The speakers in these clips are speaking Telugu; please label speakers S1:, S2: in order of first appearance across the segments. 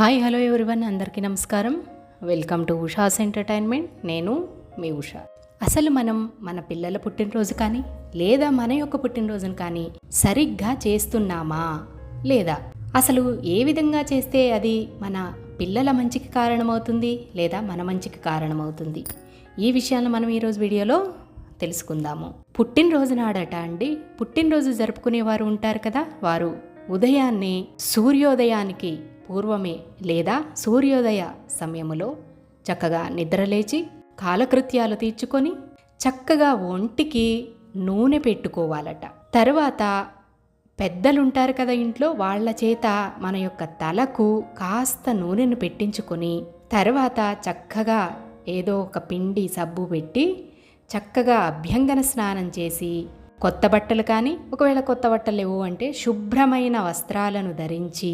S1: Hi hello everyone. అందరికీ నమస్కారం. Welcome to Usha's entertainment. నేను మీ ఉషా. అసలు మనం మన పిల్లల పుట్టినరోజు కానీ లేదా మన యొక్క పుట్టినరోజును కానీ సరిగ్గా చేస్తున్నామా? లేదా అసలు ఏ విధంగా చేస్తే అది మన పిల్లల మంచికి కారణమవుతుంది లేదా మన మంచికి కారణమవుతుంది? ఈ విషయాలను మనం ఈరోజు వీడియోలో తెలుసుకుందాము. పుట్టినరోజు నాడట అండి. పుట్టినరోజు జరుపుకునేవారు ఉంటారు కదా వారు ఉదయాన్నే సూర్యోదయానికి పూర్వమే లేదా సూర్యోదయ సమయములో చక్కగా నిద్రలేచి కాలకృత్యాలు తీర్చుకొని చక్కగా ఒంటికి నూనె పెట్టుకోవాలట. తర్వాత పెద్దలుంటారు కదా ఇంట్లో వాళ్ళ చేత మన యొక్క తలకు కాస్త నూనెను పెట్టించుకొని తర్వాత చక్కగా ఏదో ఒక పిండి సబ్బు పెట్టి చక్కగా అభ్యంగన స్నానం చేసి కొత్త బట్టలు కానీ ఒకవేళ కొత్త బట్టలు లేవు అంటే శుభ్రమైన వస్త్రాలను ధరించి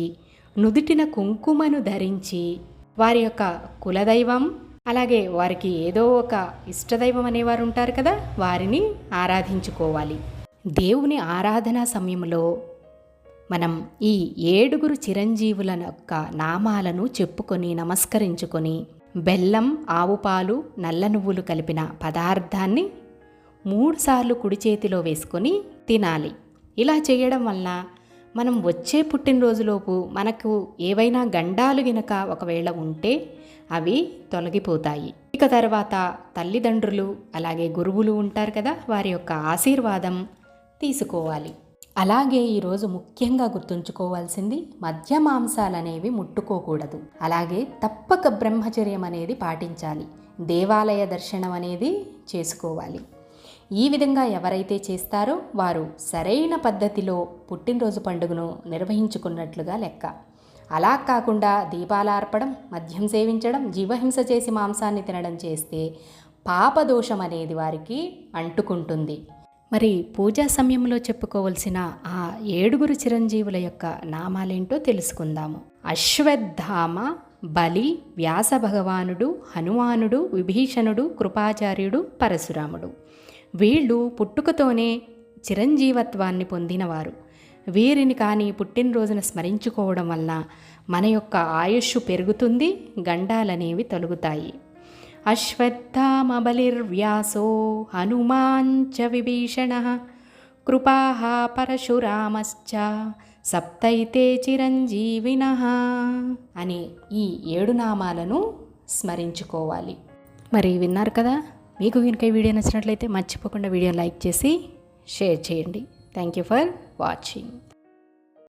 S1: నుదుటిన కుంకుమను ధరించి వారి యొక్క కులదైవం అలాగే వారికి ఏదో ఒక ఇష్టదైవం అనేవారు ఉంటారు కదా వారిని ఆరాధించుకోవాలి. దేవుని ఆరాధన సమయంలో మనం ఈ ఏడుగురు చిరంజీవుల యొక్క నామాలను చెప్పుకొని నమస్కరించుకొని బెల్లం ఆవు పాలు నల్ల నువ్వులు కలిపిన పదార్థాన్ని మూడుసార్లు కుడి చేతిలో వేసుకొని తినాలి. ఇలా చేయడం వల్ల మనం వచ్చే పుట్టినరోజులోపు మనకు ఏవైనా గండాలు గినక ఒకవేళ ఉంటే అవి తొలగిపోతాయి. ఇక తర్వాత తల్లిదండ్రులు అలాగే గురువులు ఉంటారు కదా వారి యొక్క ఆశీర్వాదం తీసుకోవాలి. అలాగే ఈరోజు ముఖ్యంగా గుర్తుంచుకోవాల్సింది మద్య మాంసాలనేవి ముట్టుకోకూడదు. అలాగే తప్పక బ్రహ్మచర్యం అనేది పాటించాలి. దేవాలయ దర్శనం అనేది చేసుకోవాలి. ఈ విధంగా ఎవరైతే చేస్తారో వారు సరైన పద్ధతిలో పుట్టినరోజు పండుగను నిర్వహించుకున్నట్లుగా లెక్క. అలా కాకుండా దీపాలార్పడం మద్యం సేవించడం జీవహింస చేసి మాంసాన్ని తినడం చేస్తే పాపదోషం అనేది వారికి అంటుకుంటుంది. మరి పూజా సమయంలో చెప్పుకోవలసిన ఆ ఏడుగురు చిరంజీవుల యొక్క నామాలేంటో తెలుసుకుందాము. అశ్వత్థామ బలి వ్యాస భగవానుడు హనుమానుడు విభీషణుడు కృపాచార్యుడు పరశురాముడు. వీళ్ళు పుట్టుకతోనే చిరంజీవత్వాన్ని పొందినవారు. వీరిని కానీ పుట్టినరోజున స్మరించుకోవడం వల్ల మన యొక్క ఆయుష్ పెరుగుతుంది గండాలనేవి తొలుగుతాయి. అశ్వత్థామబలిర్వ్యాసో హనుమాంచ విభీషణ కృపా పరశురామశ్చ సప్తైతే చిరంజీవిన అని ఈ ఏడు నామాలను స్మరించుకోవాలి. మరి విన్నారు కదా? మీకు కనుక ఈ వీడియో నచ్చినట్లయితే మర్చిపోకుండా వీడియో లైక్ చేసి షేర్ చేయండి. Thank you for watching